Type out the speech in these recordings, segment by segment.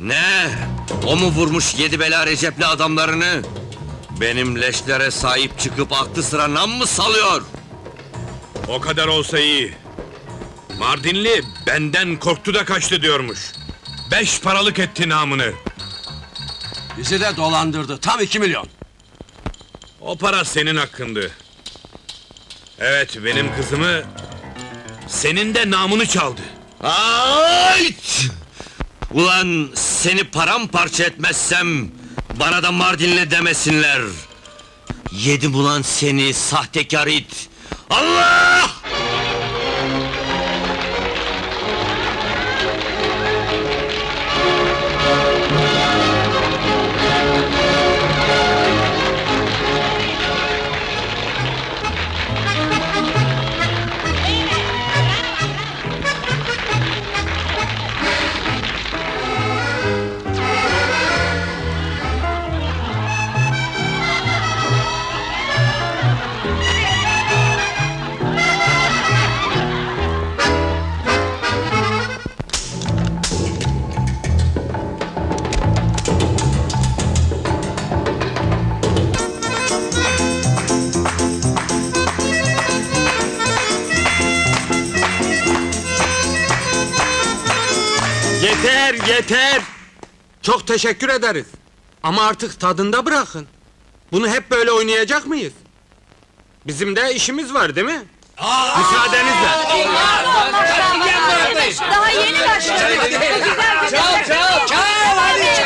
Ne? O mu vurmuş yedi bela Recep'li adamlarını? Benim leşlere sahip çıkıp aklı sıra nam mı salıyor? O kadar olsa iyi. Mardinli benden korktu da kaçtı diyormuş. Beş paralık etti namını. Bizi de dolandırdı. Tam iki milyon. O para senin hakkındı. Evet, benim kızımı... Senin de namını çaldı. Ayt! Ulan seni paramparça etmezsem bana da Mardinli demesinler. Yedim ulan seni sahtekar it. Allah! Yeter. Çok teşekkür ederiz. Ama artık tadında bırakın. Bunu hep böyle oynayacak mıyız? Bizim de işimiz var değil mi? Müsaadenizle. Daha yeni başladık. Çal çal çal hadi. Hadi.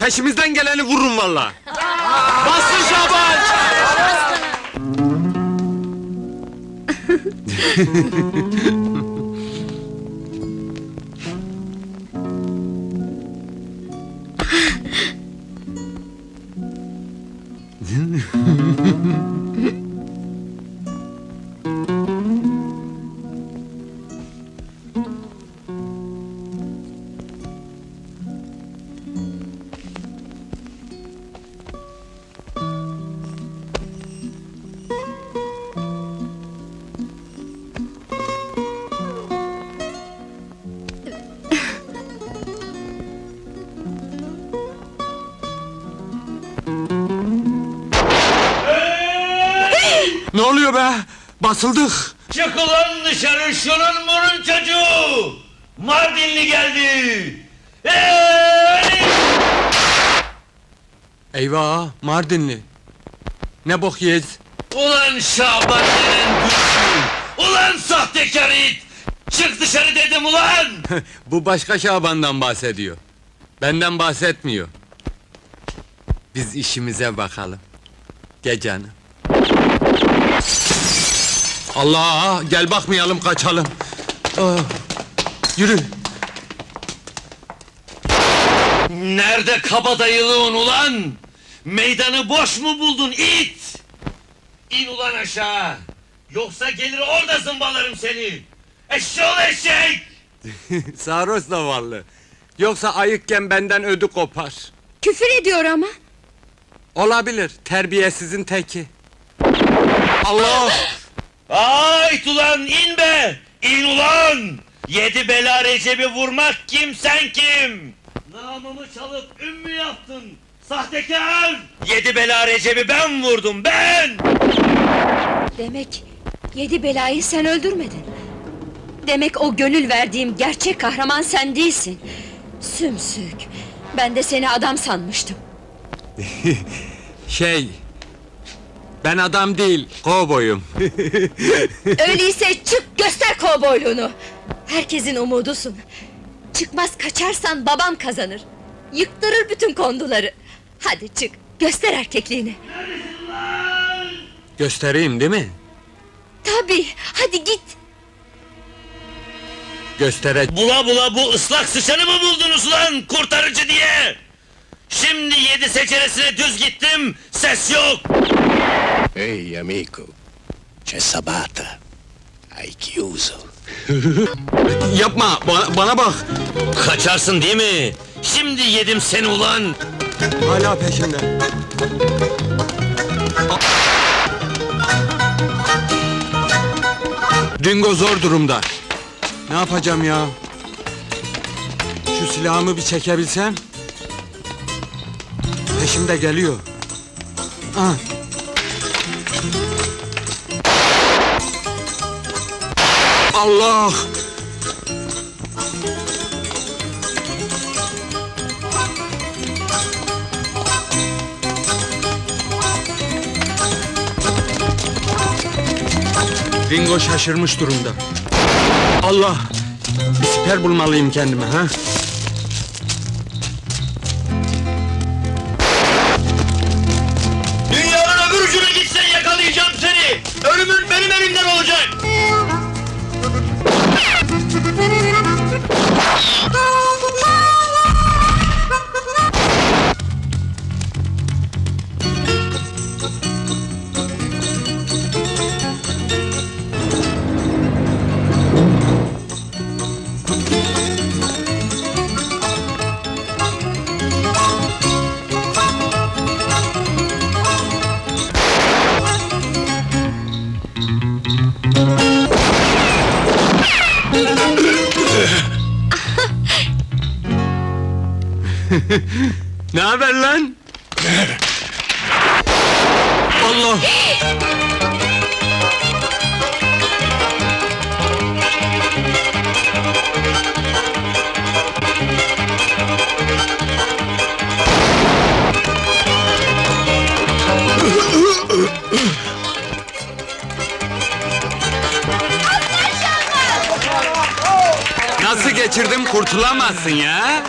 Peşimizden geleni vurun valla! Basın Şaban! Ne oluyor be? Basıldık! Çık ulan dışarı şunun burun çocuğu! Mardinli geldi! Hey! Eyvah! Mardinli! Ne bok yiyeceğiz? Ulan Şaban denen güçlü! Ulan sahtekar it! Çık dışarı dedim ulan! Bu başka Şaban'dan bahsediyor. Benden bahsetmiyor. Biz işimize bakalım. Gel canım. Allah! Gel bakmayalım kaçalım. Ah, yürü! Nerede kabadayılığın ulan? Meydanı boş mu buldun it? İn ulan aşağı! Yoksa gelir orada zımbalarım seni! Eşşoğlu eşek! Sarhoş zavallı. Yoksa ayıkken benden ödü kopar. Küfür ediyor ama. Olabilir, terbiyesizin teki. Allah! Ayt ulan in be! İn ulan! Yedi bela Recep'i vurmak kim sen kim? Namımı çalıp ümmü yaptın! Sahtekar! Yedi bela Recep'i ben vurdum ben! Demek yedi belayı sen öldürmedin. Demek o gönül verdiğim gerçek kahraman sen değilsin. Sümsük. Ben de seni adam sanmıştım. Şey... Ben adam değil, kovboyum. Öyleyse çık göster kovboyluğunu. Herkesin umudusun. Çıkmaz kaçarsan babam kazanır. Yıktırır bütün konduları. Hadi çık göster erkekliğini. Göstereyim değil mi? Tabii hadi git. Göstere... Bula bula bu ıslak sıçanı mı buldunuz lan kurtarıcı diye? Şimdi yedi seceresine düz gittim, ses yok. Ehi amico, c'è Sabata. Hai chiuso. Yapma, ba- bana bak. Kaçarsın değil mi? Şimdi yedim seni ulan. Hala peşimde. Dingo zor durumda. Ne yapacağım ya? Şu silahımı bir çekebilsem. Peşimde geliyor. Ah. Allah! Dingo şaşırmış durumda. Allah! Bir siper bulmalıyım kendime ha. Ah! Ne haber lan? Allah! Nasıl geçirdim kurtulamazsın ya?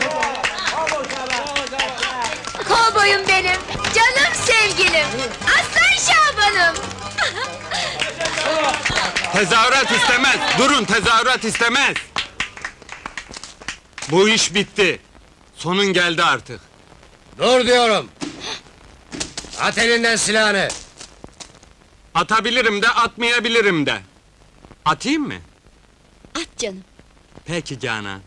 Kovboyum benim. Canım sevgilim. Aslan Şaban'ım. Tezahürat istemez. Durun tezahürat istemez. Bu iş bitti. Sonun geldi artık. Dur diyorum. At elinden silahını. Atabilirim de atmayabilirim de. Atayım mı? At canım. Peki Canan.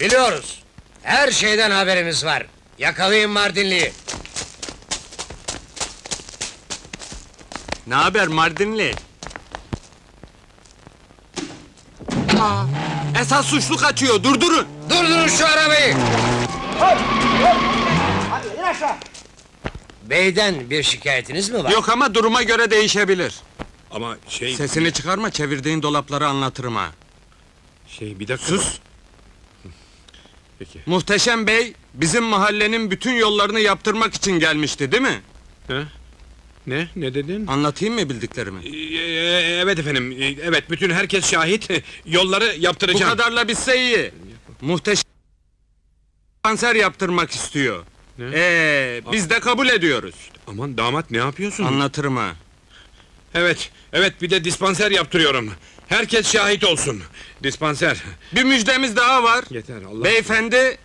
Biliyoruz. Her şeyden haberimiz var. Yakalayın Mardinli'yi. Ne haber Mardinli? Aa, esas suçlu kaçıyor. Durdurun. Durdurun şu arabayı! Beyden bir şikayetiniz mi var? Yok ama duruma göre değişebilir. Ama şey... Sesini çıkarma, çevirdiğin dolapları anlatırım ha. Şey bir dakika. Sus! Peki. Muhteşem Bey, bizim mahallenin bütün yollarını yaptırmak için gelmişti, değil mi? Ha? Ne? Ne dedin? Anlatayım mı bildiklerimi? Ee, evet efendim. Ee, Evet bütün herkes şahit. Yolları Bu yaptıracağım. kadarla bitse iyi. Muhteşem kanser yaptırmak istiyor. Ne? Ee, biz de kabul ediyoruz. Aman damat ne yapıyorsun? Anlatırım ha. Evet, evet bir de dispanser yaptırıyorum. Herkes şahit olsun. Dispanser. Bir müjdemiz daha var. Yeter Allah. Beyefendi,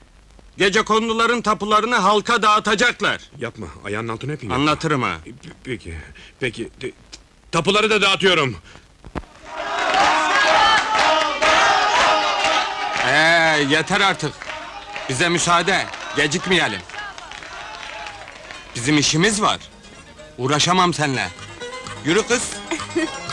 gece konduların tapularını halka dağıtacaklar. Yapma, ayağının altını öpeyim. Anlatırım ha. P- Peki, peki. Tapuları da dağıtıyorum. Ee, yeter artık. Bize müsaade, gecikmeyelim. Bizim işimiz var. Uğraşamam seninle. Yürü kız.